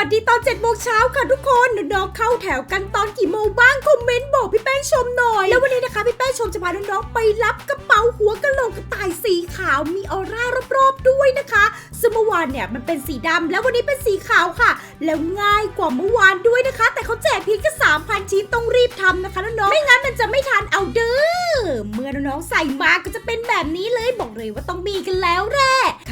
วัสดีตอน7จ็ดโมงเช้าค่ะทุกคนน้องๆเข้าแถวกันตอนกี่โมงบ้างคอมเมนต์บอกพี่แป้งชมหน่อย แล้ววันนี้นะคะพี่แป้งชมจะพาน้องๆไปรับกระเป๋าหัวกะโหลกกระต่ายสีขาวมีออร่ารอบๆด้วยนะคะ ซึ่งเมื่อวานเนี่ยมันเป็นสีดำแล้ววันนี้เป็นสีขาวค่ะ แล้วง่ายกว่าเมื่อวานด้วยนะคะ แต่เขาแจกเพียงแค่สามพันชิ้นต้องรีบทำนะคะน้องๆไม่งั้นมันจะไม่ทันเอาเด้อเมื่อน้องๆใส่มาก็จะเป็นแบบนี้เลยบอกเลยว่าต้องมีกันแล้ว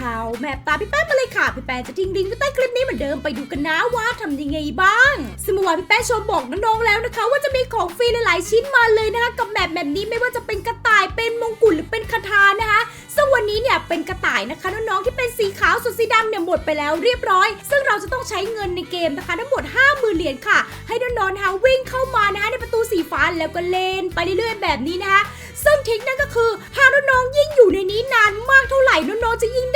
แหละข่าวแมปตาพี่แป้งมาเลยค่ะพี่แป้งจะทิ้งลิงก์ไว้ใต้คลิปนี้เหมือนเดิมไปดูกันนะว่าทำยังไงบ้างซึ่งเมื่อวานพี่แป้งชมบอกน้องๆแล้วนะคะ ว่าจะมีของฟรีหลายๆชิ้นมาเลยนะคะกับแบบแบบนี้ไม่ว่าจะเป็นกระต่ายเป็นมงกุฎหรือเป็นคาถานะคะซึ่งวันนี้เนี่ยเป็นกระต่ายนะคะน้องๆที่เป็นสีขาวส่วนสีดำเนี่ยหมดไปแล้วเรียบร้อย ซึ่งเราจะต้องใช้เงินในเกมนะคะ ทั้งหมด 5 0,000เหรียญค่ะ ให้น้องๆนะคะวิ่งเข้ามานะคะในประตูสีฟ้าแล้วก็เล่นไปเรื่อยๆแบบนี้นะคะซึ่งทริคนั่นก็คือหากน้องๆยิ่งอยู่ในนี้นานมากเท่าไหร่น้องๆจะยิ่งได้เงินเย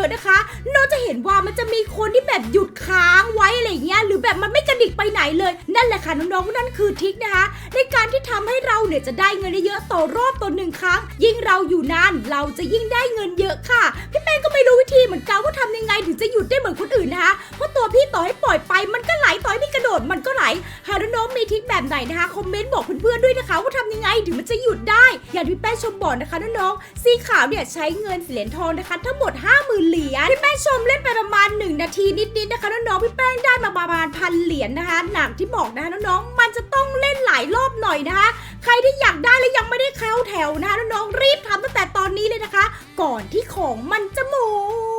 อะนะคะน้องจะเห็นว่ามันจะมีคนที่แบบหยุดค้างไว้อะไรเงี้ยหรือแบบมันไม่กระดิกไปไหนเลย นั่นแหละค่ะน้องๆนั่นคือทิคนะคะ ในการที่ทำให้เราเนี่ยจะได้เงินได้เยอะต่อรอบต่อหนึ่งครั้ง ยิ่งเราอยู่นานเราจะยิ่งได้เงินเยอะค่ะพี่แป้งก็ไม่รู้วิธีเหมือนกันว่าทำยังไงถึงจะหยุดได้เหมือนคนอื่นนะคะเพราะตัวพี่ต่อให้ปล่อยไปมันก็ไหลต่อให้พี่กระโดดมันก็ไหลหาน้องๆมีทิคแบบไหนนะคะคอมเมนต์บอกเพื่อนๆด้วยนะคะว่าทำยังไง ถึงมันจะหยุดได้ อย่างที่พี่แป้งชมบอกนะคะน้องๆสีขาวเนี่ยใช้เงินเหรียญทองนะคะ ทั้งหมด 50,000เหรียญพี่แป้งชมเล่นไปประมาณ 1 นาทีนิดๆนะคะน้องๆพี่แป้งได้มาประมาณพันเหรียญนะคะหนักที่บอกนะคะน้องๆมันจะต้องเล่นหลายรอบหน่อยนะคะ ใครที่อยากได้และยังไม่ได้เข้าแถวนะคะน้องๆรีบทำตั้งแต่ตอนนี้เลยนะคะ ก่อนที่ของมันจะหมด